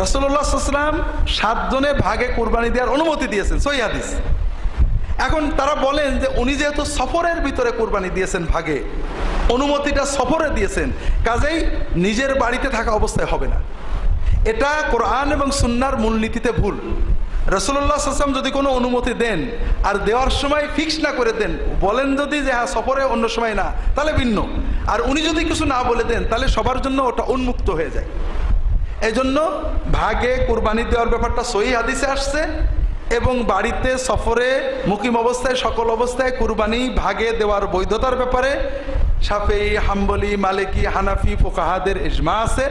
রসুল্লাহাম সাতজনে ভাগে কোরবানি দেওয়ার অনুমতি দিয়েছেন সই হাদিস। এখন তারা বলেন যে উনি যেহেতু সফরের ভিতরে কোরবানি দিয়েছেন ভাগে, অনুমতিটা সফরে দিয়েছেন, কাজেই নিজের বাড়িতে থাকা অবস্থায় হবে না। এটা কোরআন এবং সুন্নার মূলনীতিতে ভুল। রসুল্লাহ আসলাম যদি কোনো অনুমতি দেন আর দেওয়ার সময় ফিক্স না করে দেন, বলেন যদি যে হ্যাঁ সফরে অন্য সময় না, তাহলে ভিন্ন। আর উনি যদি কিছু না বলে দেন, তাহলে সবার জন্য ওটা উন্মুক্ত হয়ে যায়। এই জন্য ভাগে কুরবানি দেওয়ার ব্যাপারটা সহি হাদিসে আসছে এবং বাড়িতে সফরে মুকিম অবস্থায়, সকল অবস্থায় কুরবানি ভাগে দেওয়ার বৈধতার ব্যাপারে সাফেই হাম্বলি, মালিকি, হানাফি, ফোকাহাদের ইজমা আছে।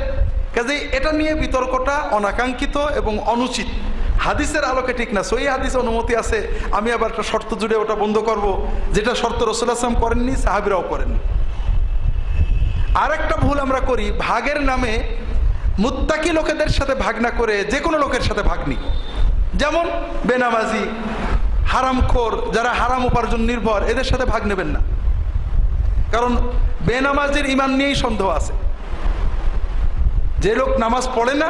কাজে এটা নিয়ে বিতর্কটা অনাকাঙ্ক্ষিত এবং অনুচিত। হাদিসের আলোকে ঠিক না সই হাদিস অনুমতি আছে, আমি আবার একটা শর্ত জুড়ে ওটা বন্ধ করব, যেটা শর্ত রসুল আসলাম করেননি, সাহাবিরাও করেননি। আর একটা ভুল আমরা করি, ভাগের নামে মুত্তাকি লোকেদের সাথে ভাগ না করে যে কোনো লোকের সাথে ভাগ নিই যেমন বেনামাজি, হারামখোর, যারা হারাম উপার্জন নির্ভর, এদের সাথে ভাগ নেবেন না। কারণ বেনামাজির ইমান নিয়েই সন্দেহ আছে। যে লোক নামাজ পড়ে না,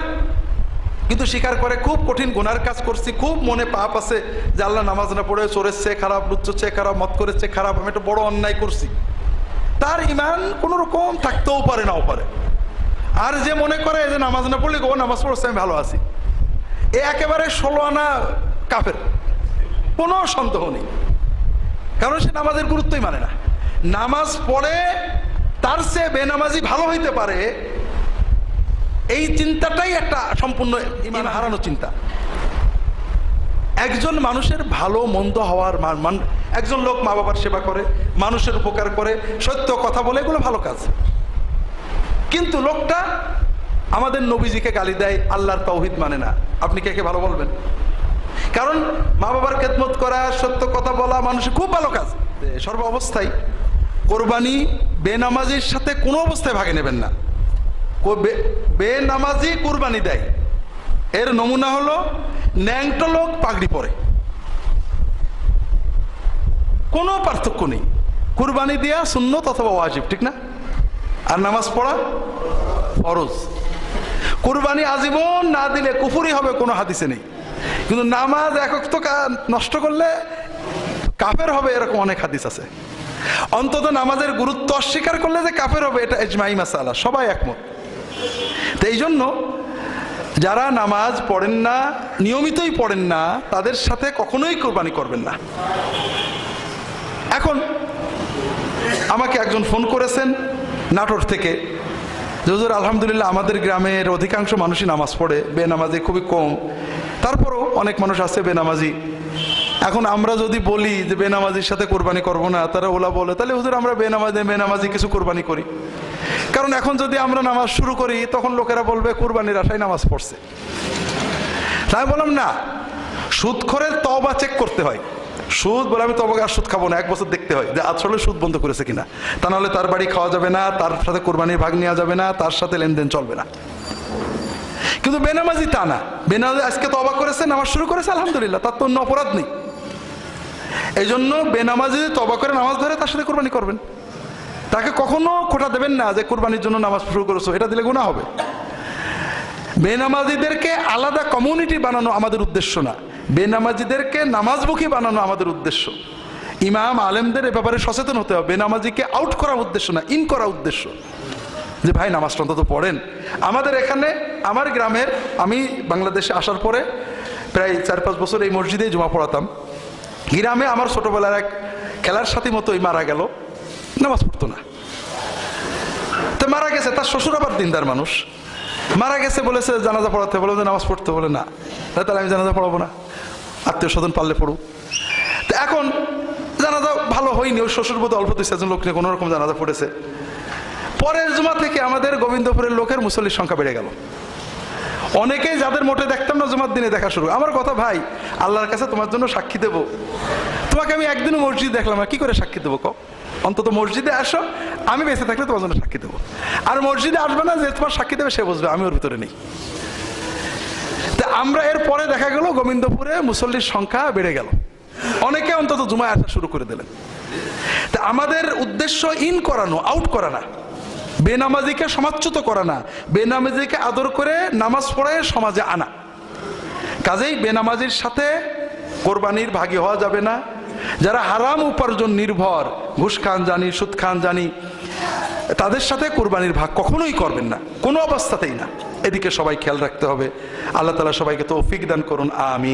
কিন্তু স্বীকার করে, খুব কঠিন গুনার কাজ করছি, খুব মনে পাপ আছে, যে আল্লাহ নামাজ না পড়ে চড়েছে খারাপ লুচ্চছে খারাপ মত করেছে খারাপ, আমি একটা বড় অন্যায় করছি। তার ইমান কোনো রকম থাকতেও পারে, নাও পারে। আর যে মনে করে যে নামাজ না পড়লে গো নামাজ পড়ছে, আমি ভালো আছি। এ একেবারে ষোলো আনা কাফের। কোনো সন্দেহ নেই। কারণ সে নামাজের গুরুত্বই মানে না। নামাজ পড়ে তার সে বেনামাজি ভালো হইতে পারে, এই চিন্তাটাই একটা সম্পূর্ণ ইমান হারানো চিন্তা। একজন মানুষের ভালো, মন্দ হওয়ার মান একজন লোক মা বাবার সেবা করে, মানুষের উপকার করে, সত্য কথা বলে, এগুলো ভালো কাজ। কিন্তু লোকটা আমাদের নবীজিকে গালি দেয়, আল্লাহর তৌহিদ মানে না। আপনি কে কে ভালো বলবেন? কারণ মা বাবার খেদমত করা, সত্য কথা বলা মানুষের খুব ভালো কাজ। সর্ব অবস্থায় কোরবানি বেনামাজির সাথে কোনো অবস্থায় ভাগে নেবেন না। বেনামাজি কোরবানি দেয়। এর নমুনা হলো, ন্যাংটো লোক পাগড়ি পরে। কোনো পার্থক্য নেই। কুরবানি দেয়া সুন্নত অথবা ওয়াজিব, ঠিক না? আর নামাজ পড়া ফরজ। কুরবানি আজীবন না দিলে কুফুরি হবে কোনো হাদিসে নেই। কিন্তু নামাজ একক তো নষ্ট করলে কাফের হবে এরকম অনেক হাদিস আছে। অন্তত নামাজের গুরুত্ব অস্বীকার করলে যে কাফের হবে, এটা এজমাই মাসালা, সবাই একমত। তো এই জন্য যারা নামাজ পড়েন না, নিয়মিতই পড়েন না, তাদের সাথে কখনোই কোরবানি করবেন না। এখন আমাকে একজন ফোন করেছেন নাটোর থেকে। যে হুজুর আলহামদুলিল্লাহ আমাদের গ্রামের অধিকাংশ মানুষই নামাজ পড়ে, বেনামাজি খুবই কম। তারপরও অনেক মানুষ আছে বেনামাজি। এখন আমরা যদি বলি যে বেনামাজির সাথে কোরবানি করব না, তারা ওলা বলে, তাহলে হুজুর আমরা বেনামাজি বেনামাজি কিছু কোরবানি করি। কারণ এখন যদি আমরা নামাজ শুরু করি, তখন লোকেরা বলবে, কোরবানির আশায় নামাজ পড়ছে। তাই বললাম, না, সুদখোরের তবা চেক করতে হয়। সুদ বলে আমি তবাকে আর সুদ খাব না, এক বছর দেখতে হয়। যে আসলে সুদ বন্ধ করেছে কিনা। তা নাহলে তার বাড়ি খাওয়া যাবে না, তার সাথে কোরবানির ভাগ নেওয়া যাবে না, তার সাথে লেনদেন চলবে না। কিন্তু বেনামাজি তা না। বেনামাজি আজকে তবা করেছে, নামাজ শুরু করেছে, আলহামদুলিল্লাহ, তার তো অন্য অপরাধ নেই। এই জন্য বেনামাজি তবা করে নামাজ ধরে, তার সাথে কোরবানি করবেন। তাকে কখনো খোটা দেবেন না যে কোরবানির জন্য নামাজ শুরু করেছ, এটা দিলে গুণা হবে। বেনামাজিদেরকে আলাদা কমিউনিটি বানানো আমাদের উদ্দেশ্য না। বেনামাজিদেরকে নামাজমুখী বানানো আমাদের উদ্দেশ্য। ইমাম আলেমদের এ ব্যাপারে সচেতন হতে হবে। বেনামাজিকে আউট করা উদ্দেশ্য না ইন করা উদ্দেশ্য। যে ভাই, নামাজ অন্তত পড়েন। আমাদের এখানে, আমার গ্রামের, আমি বাংলাদেশে আসার পরে প্রায় চার পাঁচ বছর এই মসজিদেই জমা পড়াতাম। গ্রামে আমার ছোটবেলার এক খেলার সাথী মতোই মারা গেল। নামাজ পড়তো না। তো মারা গেছে, তার শ্বশুর আবার দিনদার মানুষ। মারা গেছে বলেছে, জানাজা পড়াতে বলে যে নামাজ পড়তে বলে না, তাহলে আমি জানাজা পড়াবো না। আত্মীয় স্বজন পারলে পড়ুক। তো এখন জানাজা ভালো হয়নি, ওই শ্বশুর বোধ অল্প দুই চারজন লোক নিয়ে কোনো রকম জানাজা পড়েছে। পরের জমা থেকে আমাদের গোবিন্দপুরের লোকের মুসল্লির সংখ্যা বেড়ে গেল। অনেকেই যাদের মোটে দেখতাম না জমার দিনে দেখা শুরু। আমার কথা ভাই, আল্লাহর কাছে তোমার জন্য সাক্ষী দেবো। তোমাকে আমি একদিনও মসজিদ দেখলাম না, কি করে সাক্ষী দেবো ক অন্তত মসজিদে আসো, আমি বেঁচে থাকলে তোমার জন্য সাক্ষী দেবো। আর মসজিদে আসবে না, যে তোমার সাক্ষী দেবে সে বুঝবে আমি ওর ভিতরে নেই। আমরা এর পরে দেখা গেল গোবিন্দপুরে মুসল্লির সংখ্যা বেড়ে গেল। অনেকে অন্তত জুমায় আসা শুরু করে দিলেন। তা আমাদের উদ্দেশ্য ইন করানো আউট করা না বেনামাজিকে সমাচ্যুত করা না বেনামাজিকে আদর করে নামাজ পড়ে সমাজে আনা। কাজেই বেনামাজির সাথে কোরবানির ভাগী হওয়া যাবে না। যারা হারাম উপার্জন নির্ভর, ঘুষ খান জানি, সুদ খান জানি তাদের সাথে কোরবানির ভাগ কখনোই করবেন না, কোনো অবস্থাতেই না। এদিকে সবাই খেয়াল রাখতে হবে। আল্লাহ তালা সবাইকে তৌফিক দান করুন আমি